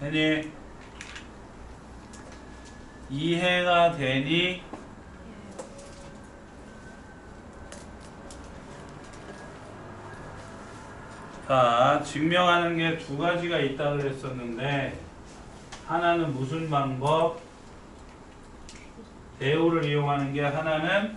되니? 이해가 되니? 자, 증명하는 게 두 가지가 있다 그랬었는데 하나는 무슨 방법? 대우를 이용하는 게 하나는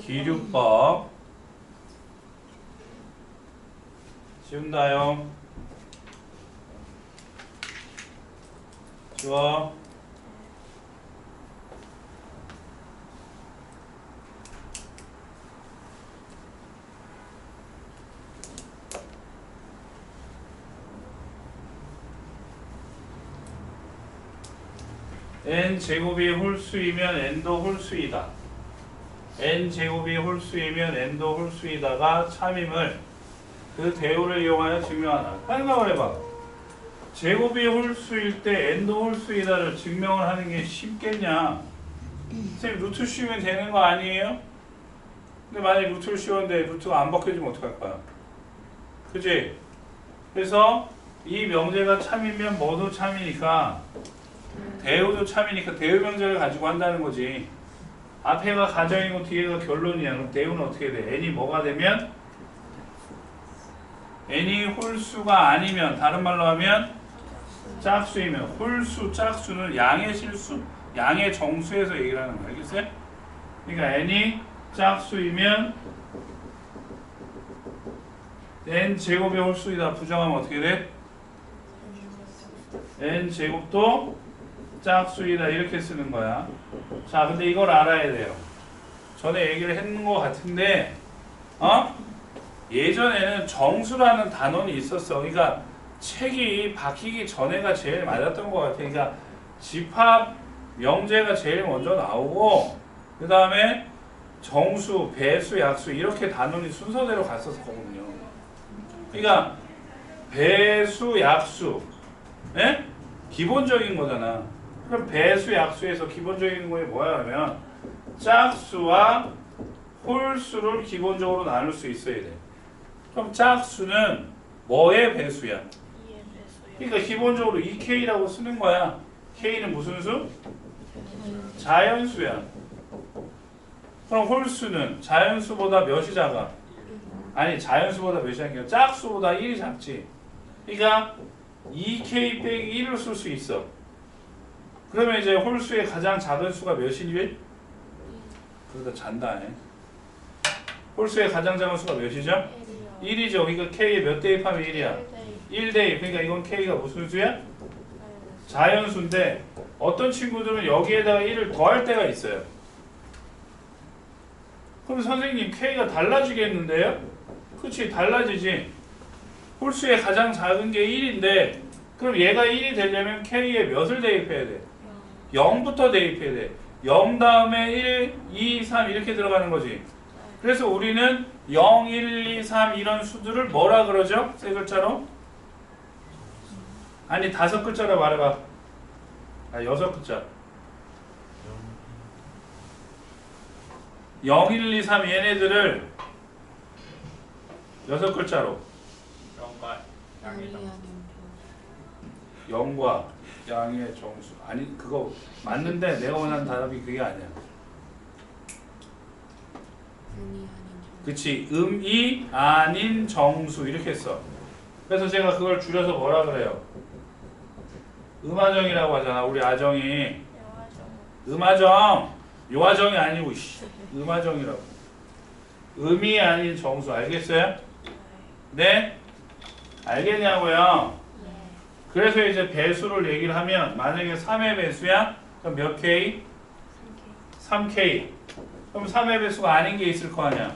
기류법. 지운다요. 지워. n 제곱이 홀수이면 n도 홀수이다. n 제곱이 홀수이면 n도 홀수이다가 참임을 그 대우를 이용하여 증명하라. 생각을 해봐. 제곱이 홀수일 때 n도 홀수이다를 증명을 하는 게 쉽겠냐? 선생님 루트 씌우면 되는 거 아니에요? 근데 만약에 루트를 씌웠는데 루트가 안 벗겨지면 어떡할 거야? 그지? 그래서 이 명제가 참이면 뭐도 참이니까 대우도 참이니까 대우 명제를 가지고 한다는 거지. 앞에가 가정이고 뒤에가 결론이야. 그럼 대우는 어떻게 돼? n이 뭐가 되면 n이 홀수가 아니면 다른 말로 하면 짝수이면 홀수 짝수는 양의 실수 양의 정수에서 얘기를 하는 거야. 알겠어요? 그러니까 n이 짝수이면 n 제곱의 홀수이다 부정하면 어떻게 돼? n 제곱도 짝수이다 이렇게 쓰는 거야. 자, 근데 이걸 알아야 돼요. 전에 얘기를 했는 것 같은데, 어? 예전에는 정수라는 단원이 있었어. 그러니까 책이 바뀌기 전에가 제일 맞았던 것 같아. 그러니까 집합 명제가 제일 먼저 나오고, 그 다음에 정수, 배수, 약수 이렇게 단원이 순서대로 갔었거든요. 그러니까 배수, 약수, 예? 기본적인 거잖아. 그럼 배수, 약수에서 기본적인 거에 뭐야 하면 짝수와 홀수를 기본적으로 나눌 수 있어야 돼. 그럼 짝수는 뭐의 배수야? 그러니까 기본적으로 2K라고 쓰는 거야. K는 무슨 수? 자연수야. 그럼 홀수는 자연수보다 몇이 작아? 아니 자연수보다 몇이 작냐? 짝수보다 1이 작지. 그러니까 2K 빼기 1을 쓸 수 있어. 그러면 이제 홀수의 가장 작은 수가 몇이니? 그러다 잔다. 해. 홀수의 가장 작은 수가 몇이죠? 1이죠. 그러니까 K에 몇 대입하면 1이야? 1대입. 그러니까 이건 K가 무슨 수야? 자연수인데 어떤 친구들은 여기에다가 1을 더할 때가 있어요. 그럼 선생님 K가 달라지겠는데요? 그치 달라지지. 홀수의 가장 작은 게 1인데 그럼 얘가 1이 되려면 K에 몇을 대입해야 돼? 0부터 대입해야 돼. 0 다음에 1, 2, 3 이렇게 들어가는 거지. 그래서 우리는 0, 1, 2, 3 이런 수들을 뭐라 그러죠? 세 글자로? 아니 다섯 글자로 말해봐. 아 여섯 글자. 0, 1, 2, 3 얘네들을 여섯 글자로 영과 양의 정 0과 양의 정수. 아니 그거 맞는데 내가 원하는 답이 그게 아니야. 그치 음이 아닌 정수 이렇게 써. 그래서 제가 그걸 줄여서 뭐라 그래요? 음아정이라고 하잖아. 우리 아정이 음아정 요아정이 아니고 씨. 음아정이라고. 음이 아닌 정수 알겠어요? 네? 알겠냐고요? 그래서 이제 배수를 얘기를 하면 만약에 3의 배수야? 그럼 몇 K? 3K. 그럼 3의 배수가 아닌 게 있을 거 아니야.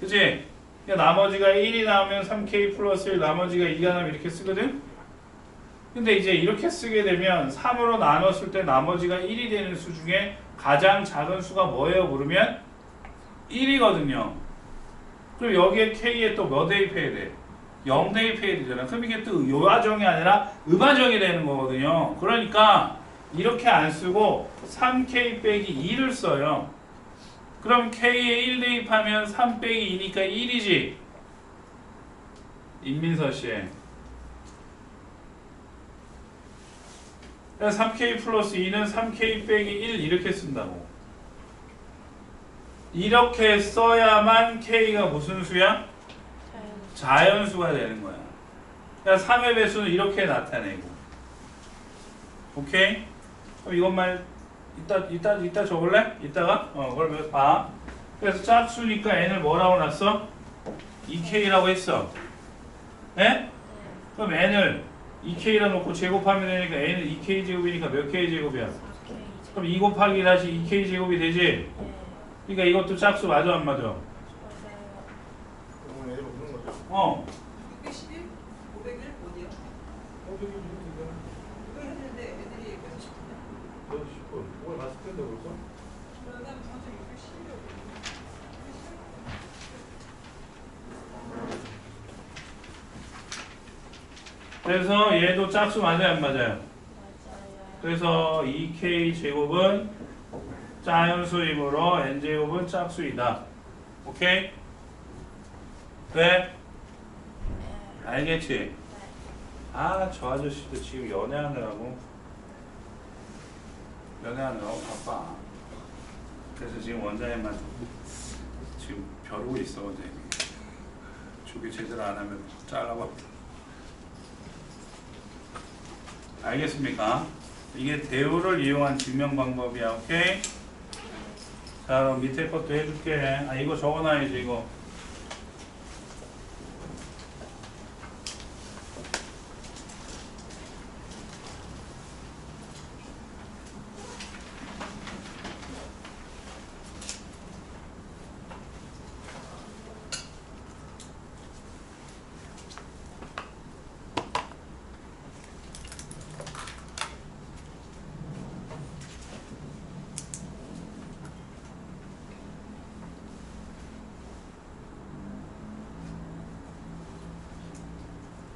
그치? 그러니까 나머지가 1이 나오면 3K 플러스 1 나머지가 2가 나오면 이렇게 쓰거든? 근데 이제 이렇게 쓰게 되면 3으로 나눴을 때 나머지가 1이 되는 수 중에 가장 작은 수가 뭐예요? 물으면 1이거든요. 그럼 여기에 K에 또 몇 대입해야 돼? 0 대입해야 되잖아. 그럼 이게 또 요하정이 아니라 음하정이 되는 거거든요. 그러니까 이렇게 안 쓰고 3K 빼기 2를 써요. 그럼 K에 1 대입하면 3 빼기 2니까 1이지. 임민서 씨. 그래서 3k 플러스 2는 3k 빼기 1 이렇게 쓴다고. 이렇게 써야만 k가 무슨 수야? 자연수가 되는 거야. 그러니까 3의 배수는 이렇게 나타내고. 오케이? 그럼 이것만 이따 이따 이따 적을래? 이따가? 어, 그러면 봐. 그래서 짝수니까 n을 뭐라고 놨어? 2k라고 했어. 예? 그럼 n을 2k라 놓고 제곱하면 되니까 n은 2k 제곱이니까 몇 k 제곱이야? 그럼 2 곱하기 다시 2k 제곱이 되지? 그러니까 이것도 짝수 맞아 안 맞아? 거죠. 어. 611? 501? 어디요? 이거 했는데 애들이 몇 시냐? 오늘 갔을 텐데 벌써? 그러면 저한테 611이라고 그래서 얘도 짝수 맞아요 안 맞아요? 그래서 2k 제곱은 짜연수이므로 n 제곱은 짝수이다. 오케이? 돼? 알겠지? 아 저 아저씨도 지금 연애하느라고 연애하느라고 바빠. 그래서 지금 원장님만 지금 벼르고 있어 어제. 조기 제대로 안 하면 잘라버. 알겠습니까? 이게 대우를 이용한 증명 방법이야. 오케이? 자 그럼 밑에 것도 해줄게. 아 이거 적어놔야지 이거.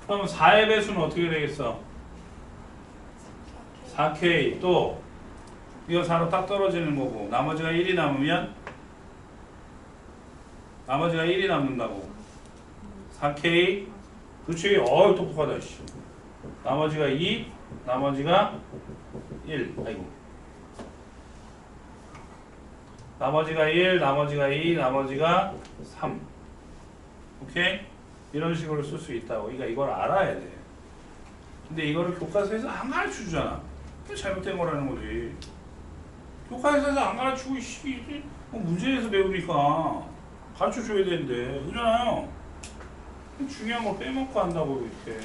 그럼 4의 배수는 어떻게 되겠어? 4K 또 이거 4로 딱 떨어지는 거고 나머지가 1이 남으면? 나머지가 1이 남는다고. 4K 그렇지 어이 똑똑하다 씨. 나머지가 2 나머지가 1 아이고. 나머지가 1 나머지가 2 나머지가 3 오케이? 이런 식으로 쓸 수 있다고. 그러니까 이걸 알아야 돼. 근데 이거를 교과서에서 안 가르쳐 주잖아. 잘못된 거라는 거지. 교과서에서 안 가르치고 씨, 뭐 문제에서 배우니까 가르쳐 줘야 되는데 그잖아요. 중요한 걸 빼먹고 한다고 이렇게.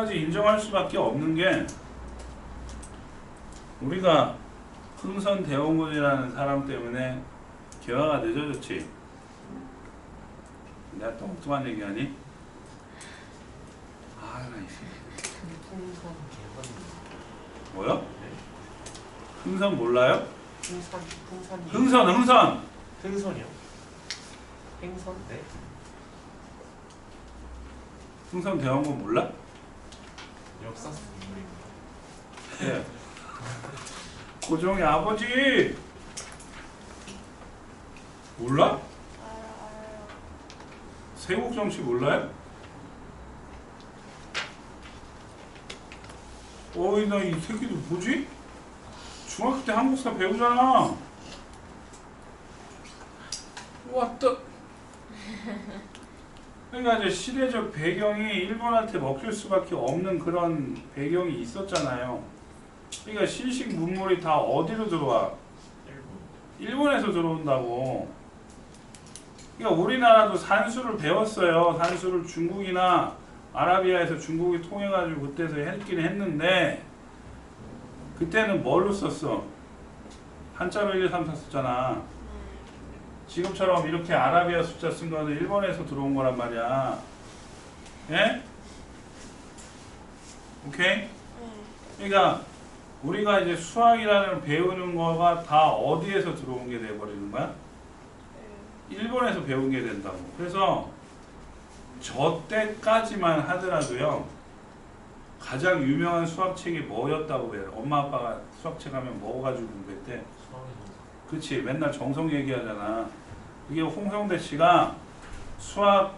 가지 인정할 수밖에 없는 게 우리가 흥선 대원군이라는 사람 때문에 개화가 늦어졌지. 내가 또 엉뚱한 얘기하니? 아, 나 개선. 뭐요? 흥선 몰라요? 풍선 풍선. 흥선, 흥선. 흥선이요? 행선 네. 흥선 대원군 몰라? 역사 인물입니다. 예. 고종의 아버지. 몰라? 세국 정치 몰라요? 어이 나 이 새끼들 뭐지? 중학교 때 한국사 배우잖아. 왔다. 그러니까 이제 시대적 배경이 일본한테 먹힐 수밖에 없는 그런 배경이 있었잖아요. 그러니까 신식 문물이 다 어디로 들어와? 일본. 일본 에서 들어온다고. 그러니까 우리나라도 산수를 배웠어요. 산수를 중국이나 아라비아에서 중국이 통해가지고 그때서 했긴 했는데 그때는 뭘로 썼어? 한자로 1, 2, 3, 4 썼잖아. 지금처럼 이렇게 아라비아 숫자 쓴 거는 일본에서 들어온 거란 말이야. 예? 오케이? 그러니까 우리가 이제 수학이라는 배우는 거가 다 어디에서 들어온 게 돼버리는 거야? 일본에서 배운 게 된다고. 그래서 저 때까지만 하더라도요. 가장 유명한 수학책이 뭐였다고 해요? 엄마 아빠가 수학책 하면 뭐 가지고 공부했대? 그치 맨날 정성 얘기하잖아. 이게 홍성대 씨가 수학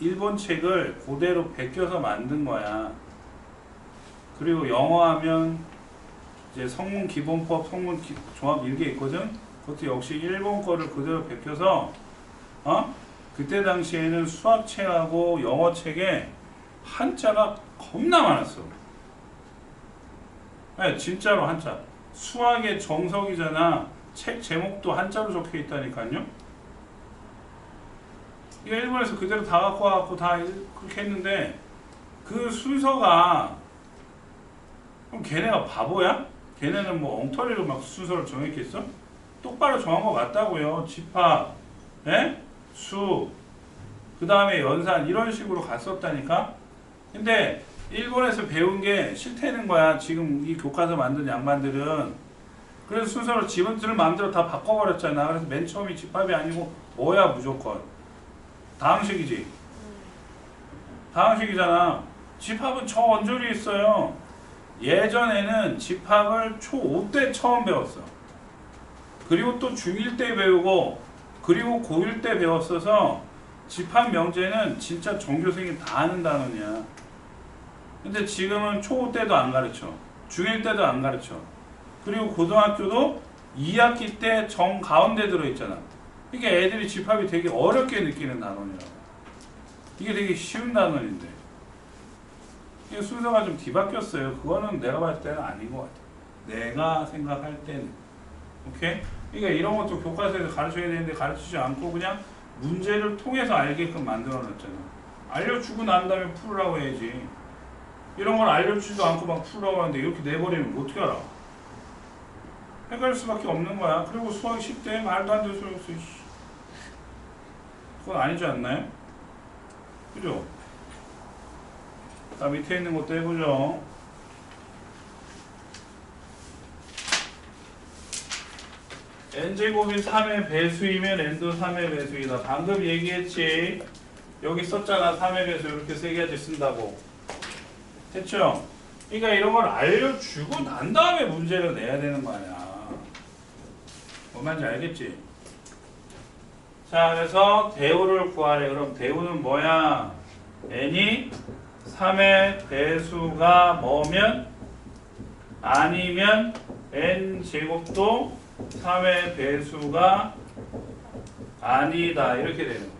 일본 책을 그대로 베껴서 만든 거야. 그리고 영어 하면 이제 성문 기본법 성문 기- 종합 일개 있거든? 그것도 역시 일본 거를 그대로 베껴서 어? 그때 당시에는 수학 책하고 영어 책에 한자가 겁나 많았어. 네, 진짜로 한자. 수학의 정석이잖아 책 제목도 한자로 적혀 있다니까요. 이거 일본에서 그대로 다 갖고 와갖고 다 일- 그렇게 했는데 그 순서가 그럼 걔네가 바보야? 걔네는 뭐 엉터리로 막 순서를 정했겠어? 똑바로 정한 것 같다고요. 집합, 예? 수, 그 다음에 연산 이런 식으로 갔었다니까. 근데 일본에서 배운 게 싫다는 거야. 지금 이 교과서 만든 양반들은 그래서 순서를 지분들 마음대로 다 바꿔버렸잖아. 그래서 맨 처음이 집합이 아니고 뭐야 무조건 다항식이지. 다항식이잖아. 집합은 저 원절이 있어요. 예전에는 집합을 초5 때 처음 배웠어. 그리고 또 중1 때 배우고 그리고 고1 때 배웠어서 집합 명제는 진짜 전교생이 다 아는 단원이야. 근데 지금은 초5 때도 안 가르쳐. 중1 때도 안 가르쳐. 그리고 고등학교도 2학기 때 정 가운데 들어있잖아. 이게 애들이 집합이 되게 어렵게 느끼는 단원이라고. 이게 되게 쉬운 단원인데. 이게 순서가 좀 뒤바뀌었어요. 그거는 내가 봤을 때는 아닌 것 같아. 내가 생각할 때는. 오케이? 그러니까 이런 것도 교과서에서 가르쳐야 되는데 가르치지 않고 그냥 문제를 통해서 알게끔 만들어 놨잖아. 알려주고 난 다음에 풀으라고 해야지. 이런 걸 알려주지도 않고 막 풀으라고 하는데 이렇게 내버리면 어떻게 알아? 헷갈릴 수밖에 없는 거야. 그리고 수학이 쉽대. 말도 안 되는 소리 없어. 그건 아니지 않나요? 그죠? 자, 밑에 있는 것도 해보죠. n제곱이 3의 배수이면 n도 3의 배수이다. 방금 얘기했지. 여기 썼잖아. 3의 배수 이렇게 세 가지 쓴다고. 됐죠? 그러니까 이런 걸 알려주고 난 다음에 문제를 내야 되는 거 아니야. 뭔 말인지 알겠지? 자, 그래서 대우를 구하래. 그럼 대우는 뭐야? n이 3의 배수가 뭐면? 아니면 n 제곱도 3의 배수가 아니다. 이렇게 되는 거죠.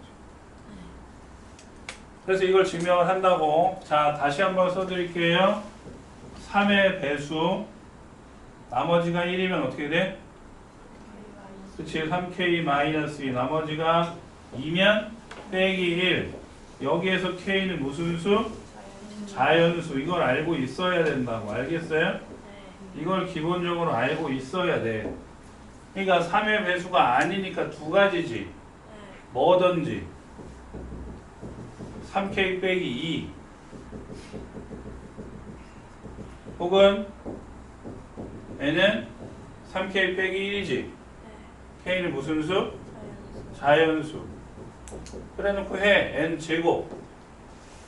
그래서 이걸 증명을 한다고. 자, 다시 한번 써드릴게요. 3의 배수. 나머지가 1이면 어떻게 돼? 그치 3k 마이너스 2 나머지가 2면 빼기 1 여기에서 k는 무슨 수? 자연수. 이걸 알고 있어야 된다고. 알겠어요? 이걸 기본적으로 알고 있어야 돼. 그러니까 3의 배수가 아니니까 두 가지지. 뭐든지. 3k 빼기 2 혹은 n은 3k 빼기 1이지 k는 무슨 수? 자연수. 그래 놓고 해. n 제곱.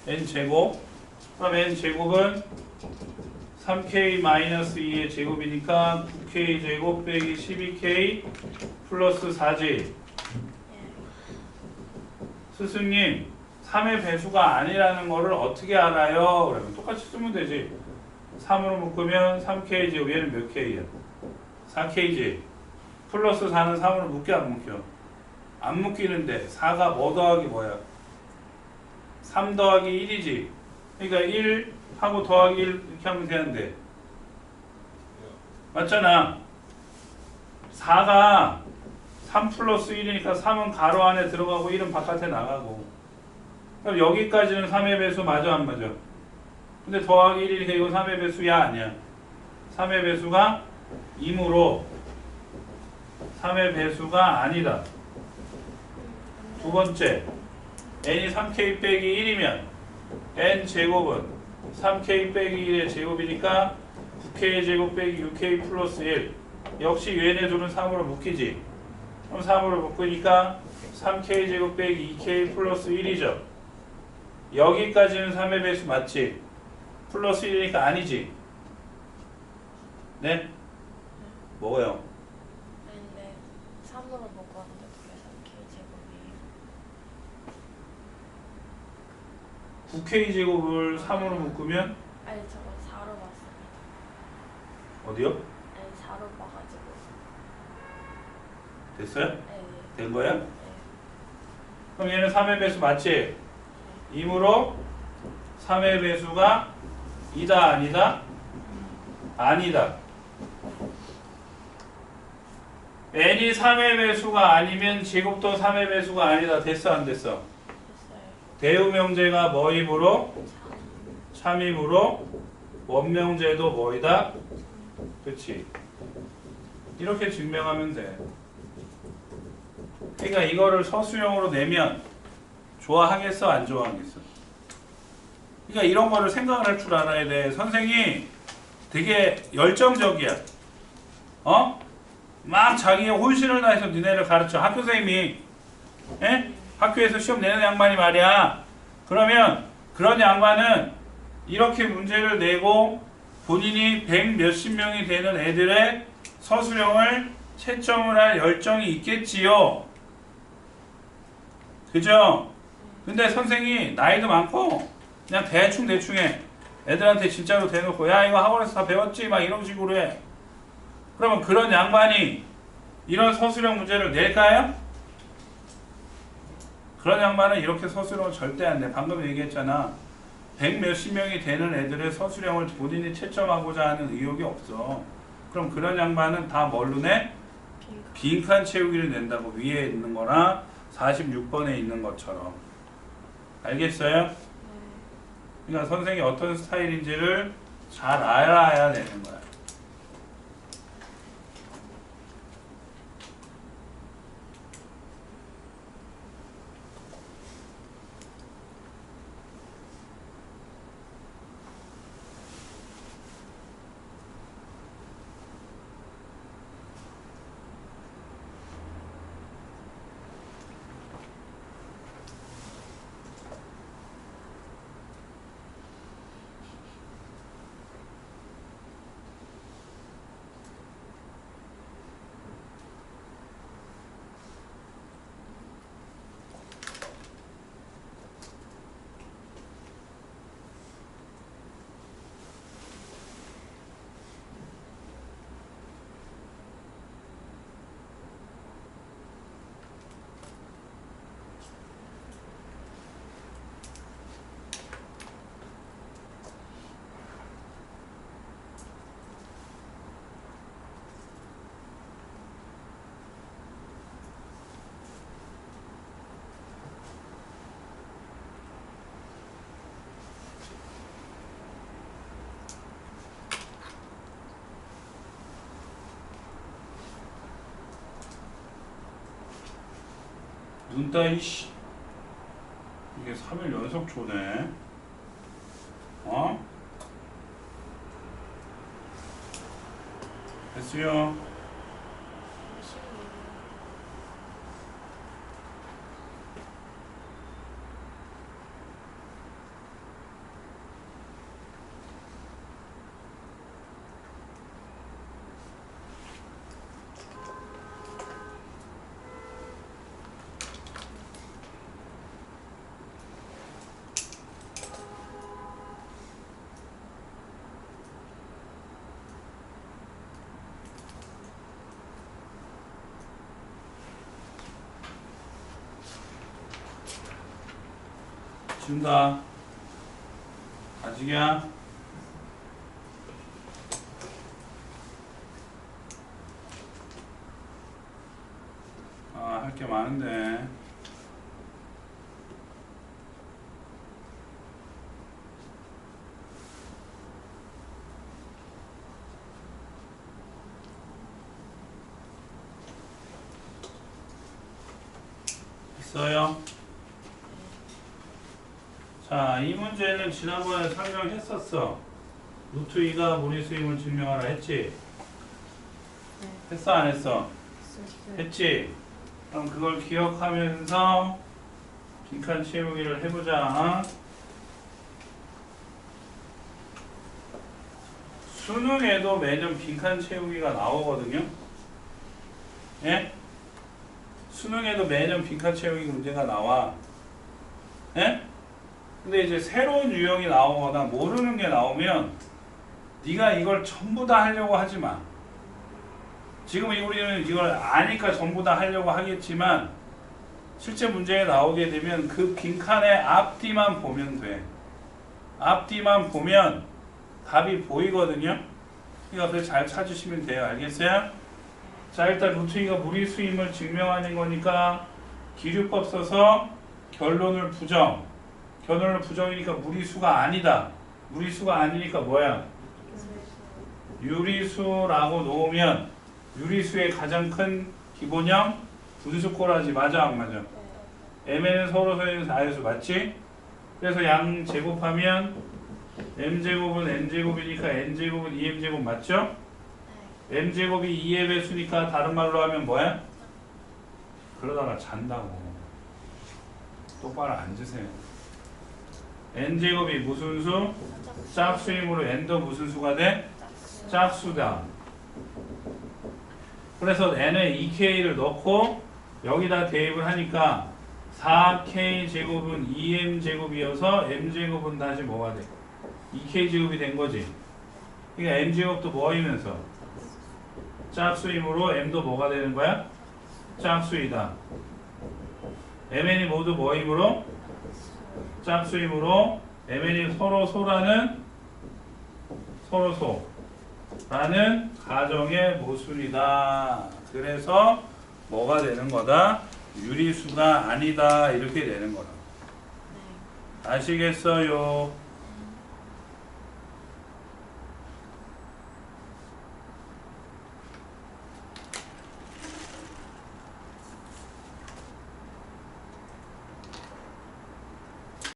n 제곱. 그럼 n 제곱은 3k 마이너스 2의 제곱이니까 9k 제곱 빼기 12k 플러스 4j. 스승님, 3의 배수가 아니라는 거를 어떻게 알아요? 그러면 똑같이 쓰면 되지. 3으로 묶으면 3k 제곱. 얘는 몇 k야? 4kj. 플러스 4는 3으로 묶여 안 묶여? 안 묶이는데 4가 뭐 더하기 뭐야? 3 더하기 1이지. 그러니까 1 하고 더하기 1 이렇게 하면 되는데 맞잖아. 4가 3 플러스 1이니까 3은 가로 안에 들어가고 1은 바깥에 나가고 그럼 여기까지는 3의 배수 맞아 안 맞아? 근데 더하기 1이니까 이거 3의 배수야 아니야? 3의 배수가 2무로 3의 배수가 아니다. 두 번째, n이 3k 빼기 1이면 n 제곱은 3k 빼기 1의 제곱이니까 9k 제곱 빼기 6k 플러스 1 역시 얘네 둘은 3으로 묶이지. 그럼 3으로 묶으니까 3k 제곱 빼기 2k 플러스 1이죠. 여기까지는 3의 배수 맞지? 플러스 1이니까 아니지. 네? 뭐가요? 아닌데 3으로 먹고 왔는데 그래서 K 제곱이 9K 제곱을 3으로 묶으면 아니 저거 4로 봤습니다. 어디요? 아니 4로 봐가지고 됐어요? 네, 된 거야? 네. 그럼 얘는 3의 배수 맞지? 이므로 3의 배수가 이다 아니다? 아니다. n이 3의 배수가 아니면 제곱도 3의 배수가 아니다. 됐어 안 됐어? 대우명제가 뭐이므로? 참이므로 원명제도 뭐이다? 그렇지. 이렇게 증명하면 돼. 그러니까 이거를 서술형으로 내면 좋아하겠어 안 좋아하겠어? 그러니까 이런 거를 생각을 할 줄 알아야 돼. 선생이 되게 열정적이야. 어? 막 자기의 혼신을 다해서 니네를 가르쳐. 학교 선생님이 예? 학교에서 시험 내는 양반이 말이야. 그러면 그런 양반은 이렇게 문제를 내고 본인이 백 몇십 명이 되는 애들의 서술형을 채점을 할 열정이 있겠지요. 그죠? 근데 선생이 나이도 많고 그냥 대충 대충 해. 애들한테 진짜로 대놓고 야 이거 학원에서 다 배웠지? 막 이런 식으로 해. 그러면 그런 양반이 이런 서술형 문제를 낼까요? 그런 양반은 이렇게 서술형을 절대 안 내. 방금 얘기했잖아. 백 몇십 명이 되는 애들의 서술형을 본인이 채점하고자 하는 의욕이 없어. 그럼 그런 양반은 다 뭘로 내? 빈칸. 빈칸 채우기를 낸다고 위에 있는 거나 46번에 있는 것처럼. 알겠어요? 네. 그러니까 선생이 어떤 스타일인지를 잘 알아야 되는 거야. 눈 따위 씨. 이게 3일 연속 조네. 어? 됐어요. 준다. 아직이야. 아, 할 게 많은데. 있어요? 자, 이 문제는 지난번에 설명했었어. 루트 2가 무리 수임을 증명하라 했지? 했어, 안 했어? 했지? 그럼 그걸 기억하면서 빈칸 채우기를 해보자. 수능에도 매년 빈칸 채우기가 나오거든요. 예? 수능에도 매년 빈칸 채우기 문제가 나와. 예? 근데 이제 새로운 유형이 나오거나 모르는 게 나오면 네가 이걸 전부 다 하려고 하지 마. 지금 우리는 이걸 아니까 전부 다 하려고 하겠지만 실제 문제에 나오게 되면 그 빈칸의 앞뒤만 보면 돼. 앞뒤만 보면 답이 보이거든요. 그러니까 잘 찾으시면 돼요. 알겠어요? 자 일단 루트이가 무리수임을 증명하는 거니까 기류법 써서 결론을 부정. 결론을 부정이니까 무리수가 아니다. 무리수가 아니니까 뭐야? 유리수라고 놓으면 유리수의 가장 큰 기본형 분수꼴하지 맞아 안 맞아? m에는 서로 서는 4요수 맞지? 그래서 양 제곱하면 m제곱은 n제곱이니까 n제곱은 2m제곱 맞죠? m제곱이 2의 배수니까 다른 말로 하면 뭐야? 그러다가 잔다고 똑바로 앉으세요 n제곱이 무슨 수? 짝수이므로 n도 무슨 수가 돼? 짝수다 그래서 n에 2k를 넣고 여기다 대입을 하니까 4k 제곱은 2m 제곱이어서 m 제곱은 다시 뭐가 돼? 2k 제곱이 된 거지. 그러니까 m 제곱도 뭐이면서 짝수이므로 m도 뭐가 되는 거야? 짝수이다. mn이 모두 뭐이므로 짝수이므로 mn이 서로 소라는 서로 소라는 가정의 모순이다. 그래서 뭐가 되는 거다? 유리수가 아니다 이렇게 되는 거다. 아시겠어요?